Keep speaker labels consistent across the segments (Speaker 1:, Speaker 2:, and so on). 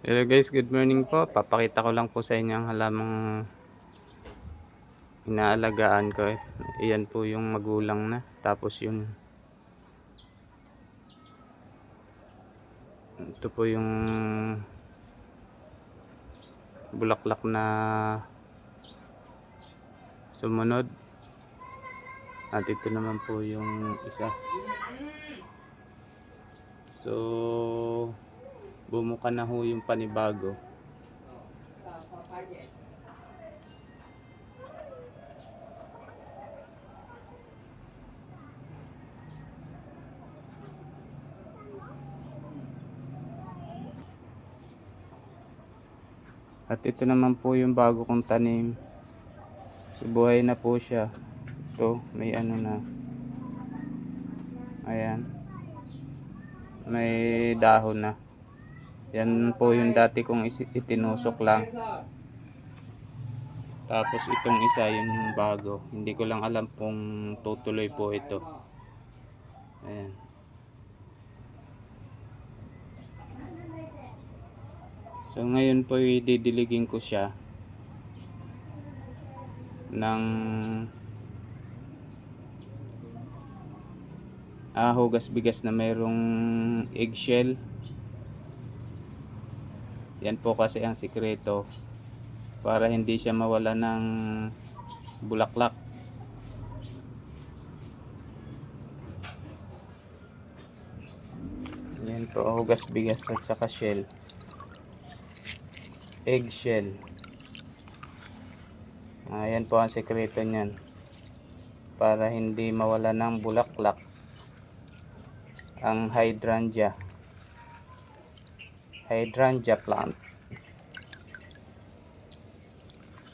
Speaker 1: Hello guys, good morning po. Papakita ko lang po sa inyo ang halamang inaalagaan ko. Iyan po yung magulang na. Tapos yung ito po yung bulaklak na sumunod. At ito naman po yung isa. So, bumuka na ho yung panibago. At ito naman po yung bago kong tanim. So, buhay na po siya. Ito, may ano na. Ayan. May dahon na. Yan po yung dati kong itinusok lang. Tapos itong isa, yun yung bago. Hindi ko lang alam kung tutuloy po ito. Ayan. So ngayon po didiligin ko siya ng ah, hugas bigas na mayroong eggshell. Yan po kasi ang sikreto para hindi siya mawala ng bulaklak. Yan po, hugas bigas at saka shell. Eggshell. Ayan po ang sikreto niyan. Para hindi mawala ng bulaklak ang hydrangea. Hydrangea plant.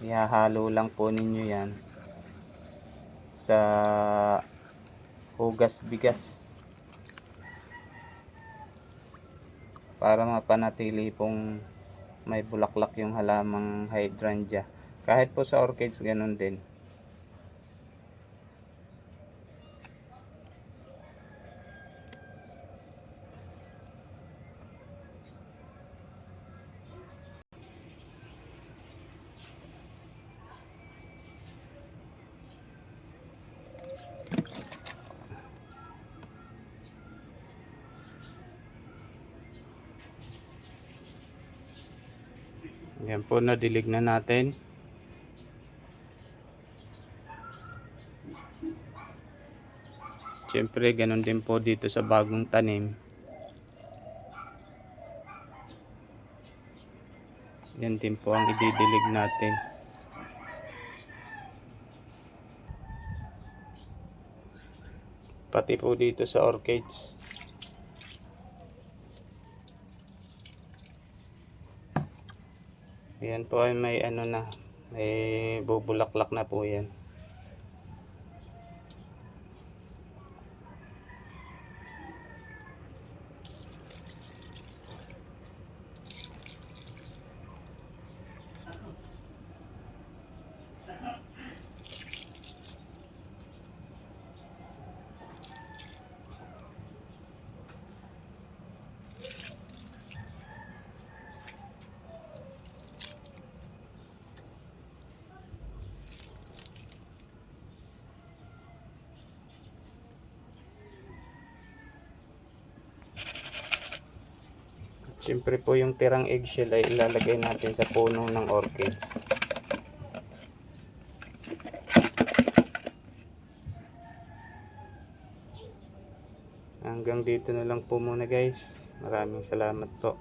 Speaker 1: Ihahalo lang po ninyo yan sa hugas bigas para mapanatili pong may bulaklak yung halamang hydrangea. Kahit po sa orchids ganun din. Yan po, nadilig na natin. Siyempre, ganun din po dito sa bagong tanim. Yan din po ang ididilig natin. Pati po dito sa orchids. Yan po ay may ano na, may bubulaklak na po yan. Siyempre po yung tirang eggshell ay ilalagay natin sa puno ng orchids. Hanggang dito na lang po muna guys. Maraming salamat po.